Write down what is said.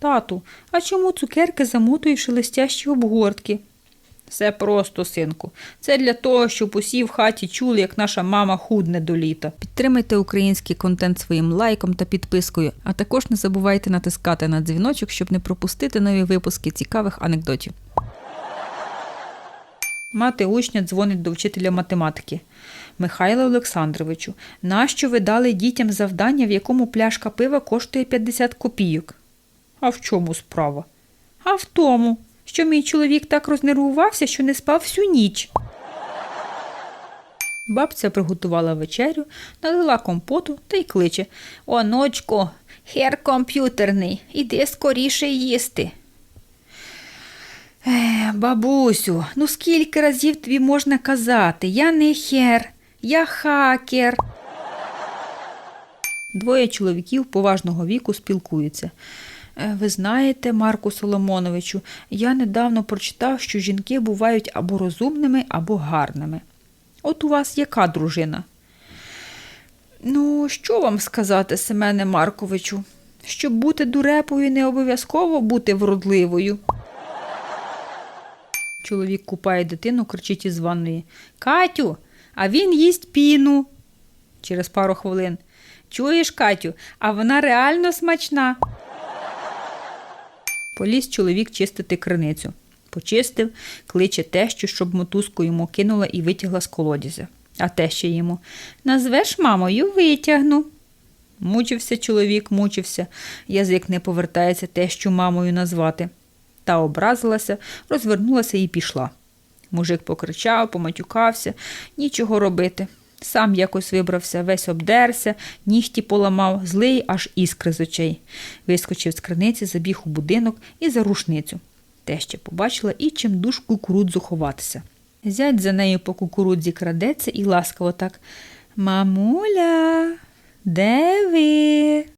Тату, а чому цукерки замотують в шелестящі обгортки? Все просто, синку. Це для того, щоб усі в хаті чули, як наша мама худне до літа. Підтримайте український контент своїм лайком та підпискою, а також не забувайте натискати на дзвіночок, щоб не пропустити нові випуски цікавих анекдотів. Мати учня дзвонить до вчителя математики. Михайло Олександровичу, нащо ви дали дітям завдання, в якому пляшка пива коштує 50 копійок? А в чому справа? А в тому, що мій чоловік так рознервувався, що не спав всю ніч. Бабця приготувала вечерю, налила компоту та й кличе Оночко, хер комп'ютерний, іди скоріше їсти. Е, бабусю, ну скільки разів тобі можна казати? Я не хер, я хакер. Двоє чоловіків поважного віку спілкуються. «Е, Ви знаєте, Марку Соломоновичу, я недавно прочитав, що жінки бувають або розумними, або гарними. От у вас яка дружина? Ну, що вам сказати, Семене Марковичу? Щоб бути дурепою, не обов'язково бути вродливою. Чоловік купає дитину, кричить із ванної. Катю, а він їсть піну. Через пару хвилин. Чуєш, Катю, а вона реально смачна. Поліз чоловік чистити криницю. Почистив, кличе тещу, щоб мотузку йому кинула і витягла з колодязя. А теща йому Назвеш мамою, витягну. Мучився чоловік, мучився. Язик не повертається тещу мамою назвати. Та образилася, розвернулася і пішла. Мужик покричав, поматюкався, нічого робити. Сам якось вибрався, весь обдерся, нігті поламав, злий аж іскри з очей. Вискочив з криниці, забіг у будинок і за рушницю. Теща побачила і чим душ кукурудзу ховатися. Зять за нею по кукурудзі крадеться і ласкаво так. Мамуля, де